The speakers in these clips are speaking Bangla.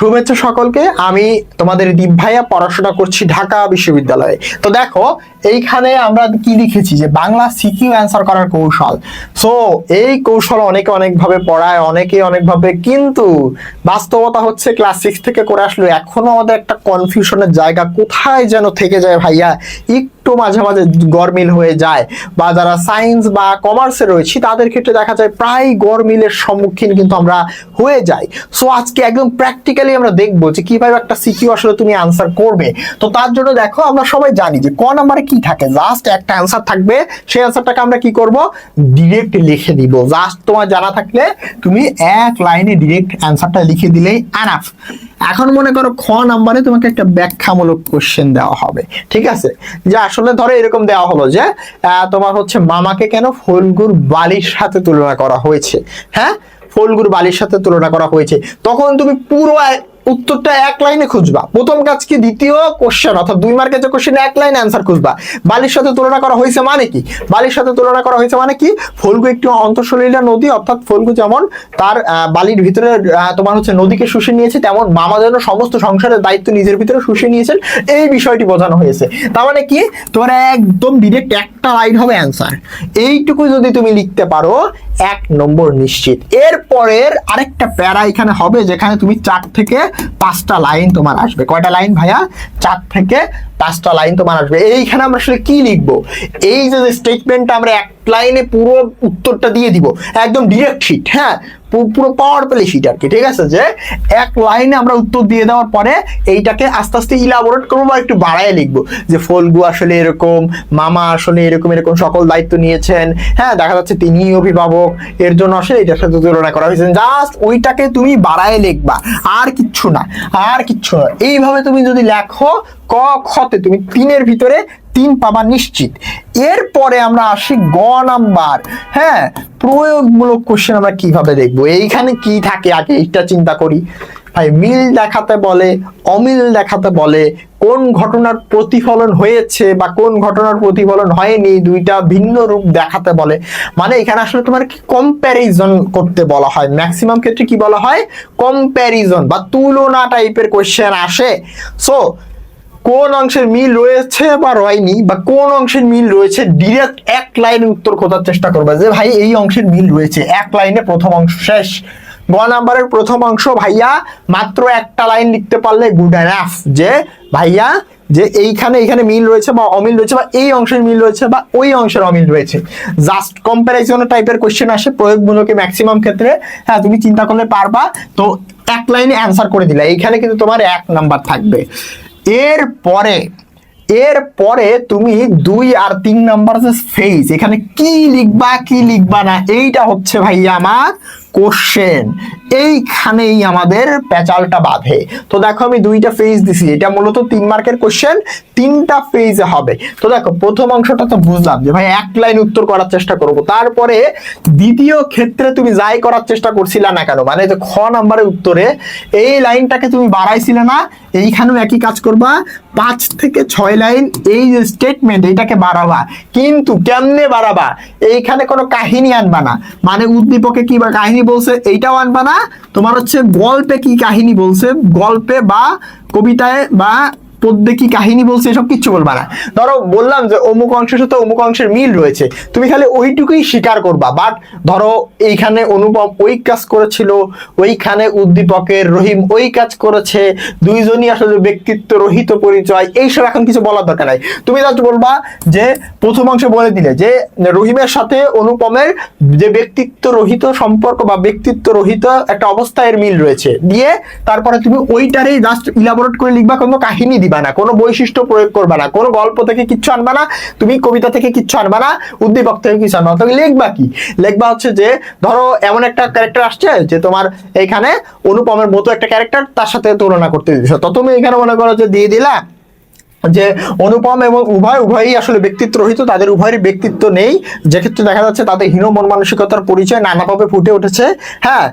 শুভেচ্ছা সকলকে। আমি তোমাদের দীপ ভাইয়া, পড়াশোনা করছি ঢাকা বিশ্ববিদ্যালয়ে। তো দেখো, এইখানে আমরা কি লিখেছি যে বাংলা সিকিউ অ্যান্সার করার কৌশল। সো এই কৌশল অনেকে অনেকভাবে পড়ায়, অনেকে অনেকভাবে, কিন্তু বাস্তবতা হচ্ছে ক্লাস সিক্স থেকে করে আসলো এখনও আমাদের একটা কনফিউশনের জায়গা কোথায় যেন থেকে যায় ভাইয়া? মাঝে মাঝে গরমিল হয়ে যায় বা যারা সায়েন্স বা কমার্সে রয়েছি, তাদের ক্ষেত্রে দেখা যায় প্রায় গরমিলের সম্মুখীন কিন্তু আমরা হয়ে যাই। সো আজকে একদম প্র্যাকটিক্যালি আমরা দেখব যে কীভাবে একটা সিকিউ আসলে তুমি আনসার করবে। তো তার জন্য দেখো, আমরা সবাই জানি যে ক নাম্বারে কি থাকে। জাস্ট একটা অ্যান্সার থাকবে, সেই অ্যান্সারটাকে আমরা কি করব? ডিরেক্ট লিখে দিব। জাস্ট তোমার জানা থাকলে তুমি এক লাইনে ডিরেক্ট অ্যান্সারটা লিখে দিলেই আনাফ এখন মনে করো খ নাম্বারে তোমাকে একটা ব্যাখ্যামূলক কোশ্চেন দেওয়া হবে, ঠিক আছে? যে আসলে ধরো এরকম দেওয়া হলো যে তোমার হচ্ছে মামাকে কেন ফলগুর বালির সাথে তুলনা করা হয়েছে? হ্যাঁ? ফলগুর বালির সাথে তুলনা করা হয়েছে। তখন তুমি পুরো উত্তরটা এক লাইনে খুঁজবা। প্রথম কাজ কি? দ্বিতীয় কোশ্চেন অর্থাৎ দুই মার্কের যে কোশ্চেন এক লাইনে অ্যান্সার খুঁজবা। বালির সাথে তুলনা করা হয়েছে মানে কি? বালির সাথে তুলনা করা হয়েছে মানে কি? ফলগু একটি অন্তঃসলীলা নদী, অর্থাৎ ফলগু যেমন তার বালির ভিতরে তোমার হচ্ছে নদীকে শুষে নিয়েছে, তেমন মামা যেন সমস্ত সংসারের দায়িত্ব নিজের ভিতরে শুষে নিয়েছেন। এই বিষয়টি বোঝানো হয়েছে। তার মানে কি? তোমার একদম ডিরেক্ট একটা লাইন হবে অ্যান্সার এইটুকু যদি তুমি লিখতে পারো এক নম্বর নিশ্চিত। এরপরের আরেকটা প্যারা এখানে হবে, যেখানে তুমি চার থেকে পাঁচটা লাইন তোমার আসবে। কয়টা লাইন ভাইয়া? চার থেকে পাঁচটা লাইন তোমার আসবে। এইখানে আমরা আসলে কি লিখব? এই যে স্টেটমেন্টটা আমরা এক লাইনে পুরো উত্তরটা দিয়ে দিব। একদম ডিরেক্ট শিট হ্যাঁ? পুরো পাওয়ার প্লে শিট আর কি, ঠিক আছে? যে এক লাইনে আমরা উত্তর দিয়ে দেওয়ার পরে এইটাকে আস্তে আস্তে ইলাবোরেট করব বা একটু বাড়ায় লিখব। যে ফলগু আসলে এরকম, মামা আসলে এরকম এরকম সকল দায়িত্ব নিয়েছেন হ্যাঁ? দেখা যাচ্ছে তিনি অভিভাবক, এর জন্য আসলে এটার সাথে তুলনা করা হয়েছে। জাস্ট ওইটাকে তুমি বাড়ায় লিখবা, আর কিচ্ছু না, আর কিচ্ছু না। এইভাবে তুমি যদি লেখো, ক খতে তুমি তিনের ভিতরে তিন পাবা নিশ্চিত। এরপরে আমরা আসি গ নাম্বার। হ্যাঁ প্রয়োগমূলক কোশ্চেন আমরা কীভাবে দেখব? এইখানে কি থাকে? আগে এইটা চিন্তা করি। ভাই, মিল দেখাতে বলে, অমিল দেখাতে বলে, কোন ঘটনার প্রতিফলন হয়েছে বা কোন ঘটনার প্রতিফলন হয়নি, দুইটা ভিন্ন রূপ দেখাতে বলে। মানে এখানে আসলে তোমার কি কম্প্যারিজন করতে বলা হয়? ম্যাক্সিমাম ক্ষেত্রে কি বলা হয়? কম্প্যারিজন বা তুলনা টাইপের কোশ্চেন আসে। সো কোন অংশের মিল রয়েছে বা রয়নি, বা কোন অংশের মিল রয়েছে ডিরেক্ট এক লাইনে উত্তর খোঁজার চেষ্টা করবে যে, ভাই, এই অংশের মিল রয়েছে, এক লাইনে প্রথম অংশ শেষ। গ নাম্বারের প্রথম অংশ, ভাইয়া, মাত্র একটা লাইন লিখতে পারলে গুড এনাফ যে, ভাইয়া, যে এইখানে এইখানে মিল রয়েছে বা অমিল রয়েছে বা এই অংশের মিল রয়েছে বা ওই অংশের অমিল রয়েছে। জাস্ট কম্প্যারিজন টাইপের কোশ্চেন আসে, প্রয়োগমূলকে ম্যাক্সিমাম ক্ষেত্রে। হ্যাঁ তুমি চিন্তা করলে পারবা। তো এক লাইনে অ্যান্সার করে দিলা, এইখানে কিন্তু তোমার এক নাম্বার থাকবে। এর পরে এর পরে তুমি দুই আর তিন নাম্বার ফেজ এখানে কি লিখবা কি লিখবা না, এইটা হচ্ছে ভাইয়া আমার কোশ্চেন এইখানেই আমাদের পেঁচালটা বাঁধে। তো দেখো আমি দুইটা ফেজ দিছি। এটা মূলত তিন মার্কের কোশ্চেন তিনটা ফেজে হবে। তো দেখো, প্রথম অংশটা তো বুঝলাম যে ভাই এক লাইন উত্তর করার চেষ্টা করব। তারপরে দ্বিতীয় ক্ষেত্রে তুমি যাই করার চেষ্টা করছিলে না কেন মানে যে খ নাম্বারের উত্তরে এই লাইনটাকে তুমি বাড়াইছিলে না, এইখানেও একই কাজ করবা। পাঁচ থেকে ছয় লাইন এই যে স্টেটমেন্ট এইটাকে বাড়াবা। কিন্তু কেমনে বাড়াবা? এইখানে কোনো কাহিনী আনবা না। মানে উদ্দীপকে কি বা কাহিনী বলছে এইটাও আনবা না। তোমার হচ্ছে গল্পে কি কাহিনী বলছে? গল্পে বা কবিতায় বা পদ্যে কি কাহিনী বলছে, এসব কিচ্ছু বলবা না। ধরো, বললাম যে অমুক অংশের সাথে অমুক অংশের মিল রয়েছে, তুমি খালি ওইটুকুই স্বীকার করবা। বাট ধরো, এইখানে অনুপম ওই কাজ করেছিল, ওইখানে উদ্দীপকের রহিম ওই কাজ করেছে, দুইজনই আসলে ব্যক্তিত্ব রহিত পরিচয়, এইসব এখন কিছু বলার দরকার নাই। তুমি জাস্ট বলবা যে, প্রথম অংশে বলে দিলে যে, রহিমের সাথে অনুপমের যে ব্যক্তিত্ব রহিত সম্পর্ক বা ব্যক্তিত্ব রহিত একটা অবস্থায় মিল রয়েছে। দিয়ে তারপরে তুমি ওইটারই জাস্ট ইলাবোরেট করে লিখবা কোনো কাহিনী দিবা। না, কোনো বৈশিষ্ট্য প্রয়োগ করবা না, কোনো গল্প থেকে কিচ্ছু আনবা না, তুমি কবিতা থেকে কিচ্ছু আনবা না, উদ্দীপক থেকে কিছু আনবা তুমি লিখবা কি? লিখবা হচ্ছে যে, ধরো এমন একটা ক্যারেক্টার আসছে যে তোমার এইখানে অনুপমের মতো একটা ক্যারেক্টার তার সাথে তুলনা করতে দিচ্ছ তো তুমি এখানে মনে করো যে দিয়ে দিলা যে অনুপম এবং উভয়, উভয়ই আসলে ব্যক্তিত্ব রহিত তাদের উভয়েরই ব্যক্তিত্ব নেই। যে ক্ষেত্রে দেখা যাচ্ছে তাদের হীন মন মানসিকতার পরিচয় নানাভাবে ফুটে উঠেছে। হ্যাঁ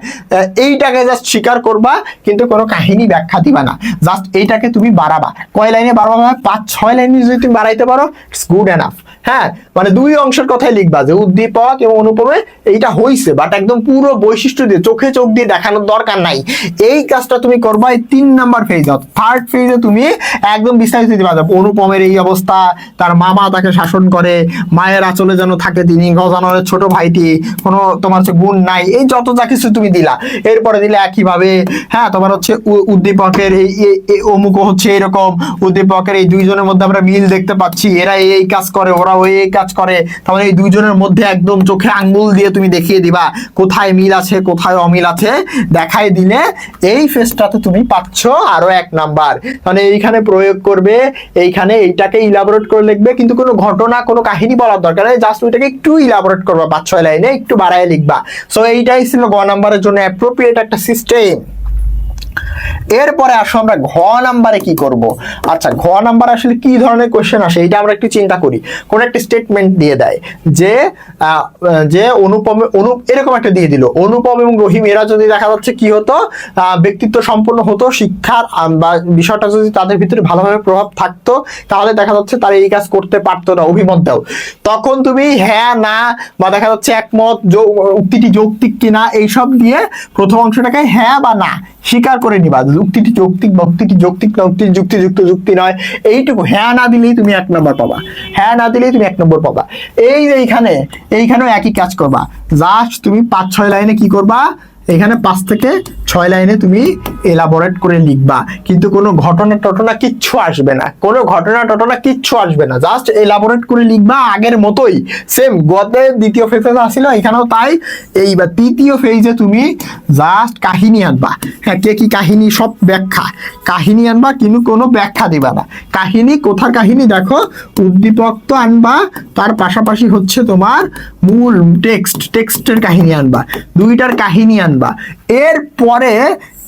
এইটাকে জাস্ট স্বীকার করবা, কিন্তু কোনো কাহিনী ব্যাখ্যা দিবা না। জাস্ট এইটাকে তুমি বাড়াবা। কয় লাইনে বাড়াবা পাঁচ, ছয় লাইনে যদি তুমি বাড়াইতে পারো ইটস গুড এনাফ হ্যাঁ মানে দুই অংশের কথাই লিখবা যে উদ্দীপক এবং অনুপমে এইটা হইছে বাট একদম পুরো বৈশিষ্ট্য দিয়ে, চোখে চোখ দিয়ে দেখানোর দরকার নাই। এই কাজটা তুমি করবা এই তিন নাম্বার ফেজ থার্ড ফেজে তুমি একদম বিস্তারিত দিবা যে অনুপমের এই অবস্থা, তার মামা তাকে শাসন করে, মায়ের আঁচলে যেন থাকে তিনি গজানরের ছোট ভাইটি, কোনো তোমার হচ্ছে গুণ নাই, এই যত যা কিছু তুমি দিলা। এরপরে দিলে একইভাবে হ্যাঁ তোমার হচ্ছে উদ্দীপকের এই অমুক হচ্ছে এরকম, উদ্দীপকের এই দুইজনের মধ্যে আমরা মিল দেখতে পাচ্ছি এরা এই এই কাজ করে ওরা ওই এই কাজ করে, তাহলে এই দুইজনের মধ্যে একদম চোখে আঙ্গুল দিয়ে তুমি দেখিয়ে দিবা, কোথায় মিল আছে, কোথায় অমিল আছে দেখাই দিলে এই ফেসটাতে তুমি পাচ্ছ আরও এক নাম্বার মানে এইখানে প্রয়োগ করবে এইখানে এইটাকে ইলাবোরেট করে লিখবে, কিন্তু কোনো ঘটনা, কোনো কাহিনী বলার দরকার নেই জাস্ট ওইটাকে একটু ইলাবোরেট করবা, পাঁচ ছয় লাইনে একটু বাড়ায় লিখবা। সো এইটাই ছিল গ নাম্বারের জন্য অ্যাপ্রোপ্রিয়েট একটা সিস্টেম এরপরে আসো আমরা ঘ নাম্বারে কি করব? আচ্ছা ঘ নাম্বার আসলে কি ধরনের কোশ্চেন আসে এটা আমরা একটু চিন্তা করি। কোন একটা স্টেটমেন্ট দিয়ে দেয় যে যে অনুপম অনু এরকম একটা দিয়ে দিল। অনুপম এবং রহিম, এরা যদি দেখা যাচ্ছে কি হতো ব্যক্তিত্ব সম্পন্ন হতো, শিক্ষার বা বিষয়টা যদি তাদের ভিতরে ভালোভাবে প্রভাব থাকতো, তাহলে দেখা যাচ্ছে তারা এই কাজ করতে পারতো না অভিমত দাও তখন তুমি হ্যাঁ না, বা দেখা যাচ্ছে একমত উক্তিটি যৌক্তিক কিনা, এইসব দিয়ে প্রথম অংশটাকে হ্যাঁ বা না স্বীকার করে নিবা। যুক্তিটি যৌক্তিক, ভক্তিটি যৌক্তিক না উক্তিটি যুক্তিযুক্ত যুক্তি নয়। এইটুকু হ্যাঁ না দিলেই তুমি এক নম্বর পাবা। হ্যাঁ না দিলেই তুমি এক নম্বর পাবা। এই যে এইখানে, এইখানেও একই কাজ করবা। জাস্ট তুমি পাঁচ, ছয় লাইনে কি করবা? এখানে পাঁচ থেকে ছয় লাইনে তুমি এলাবোরেট করে লিখবা। কিন্তু কোনো ঘটনা টটনা কিচ্ছু আসবে না। কোনো ঘটনা টটনা কিচ্ছু আসবে না। জাস্ট এলাবোরেট করে লিখবা আগের মতোই। সেম গতে দ্বিতীয় ফেজে আসছিল এখানেও তাই। এইবার তৃতীয় ফেজে তুমি জাস্ট কাহিনী আনবা। হ্যাঁ কে কি কাহিনী, সব ব্যাখ্যা। কাহিনী আনবা, কিন্তু কোনো ব্যাখ্যা দিবা না। কাহিনী, কোথার কাহিনী? দেখো, উদ্দীপক তো আনবা, তার পাশাপাশি হচ্ছে তোমার মূল টেক্সট টেক্সটের কাহিনী আনবা। দুইটার কাহিনী আনবা। এরপরে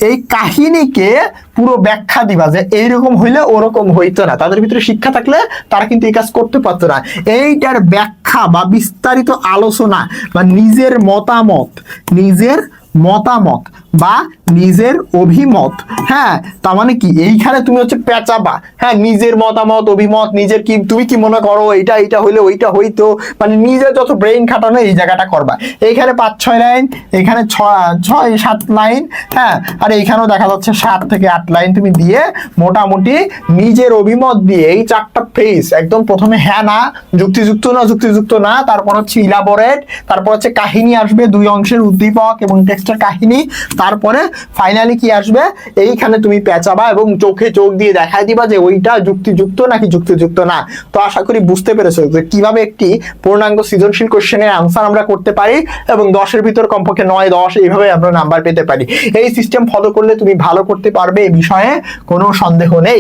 এই কাহিনীকে পুরো ব্যাখ্যা দিবা যে এইরকম হইলে ওরকম হইতো না। তাদের ভিতরে শিক্ষা থাকলে তারা কিন্তু এই কাজ করতে পারতো না। এইটার ব্যাখ্যা বা বিস্তারিত আলোচনা বা নিজের মতামত নিজের মতামত বা নিজের অভিমত। হ্যাঁ তার মানে কি? এইখানে তুমি হচ্ছে পেঁচাবা। হ্যাঁ নিজের মতামত, অভিমত, নিজের কি তুমি কি মনে করো, এইটা এইটা হইলে ওইটা হইতো? মানে নিজের যত ব্রেইন খাটানো, এই জায়গাটা করবা। এইখানে পাঁচ, ছয় লাইন এখানে ছয় ছয়, সাত লাইন হ্যাঁ? আর এইখানেও দেখা যাচ্ছে সাত থেকে আট লাইন তুমি দিয়ে মোটামুটি নিজের অভিমত দিয়ে এই চারটা ফেস একদম প্রথমে হ্যাঁ না, যুক্তিযুক্ত না যুক্তিযুক্ত না, তারপর হচ্ছে ইলাবোরেট তারপর হচ্ছে কাহিনী আসবে দুই অংশের উদ্দীপক এবং টেক্সটের কাহিনী, তারপরে ফাইনালি কি আসবে? এইখানে তুমি পেঁচাবা এবং চোখে চোখ দিয়ে দেখাই দিবা যে ওইটা যুক্তিযুক্ত নাকি যুক্তিযুক্ত না। তো আশা করি বুঝতে পেরেছ যে কীভাবে একটি পূর্ণাঙ্গ সৃজনশীল কোশ্চেনের আনসার আমরা করতে পারি এবং দশের ভিতর কমপক্ষে নয়, দশ, এইভাবে আমরা নাম্বার পেতে পারি। এই সিস্টেম ফলো করলে তুমি ভালো করতে পারবে এই বিষয়ে কোনো সন্দেহ নেই।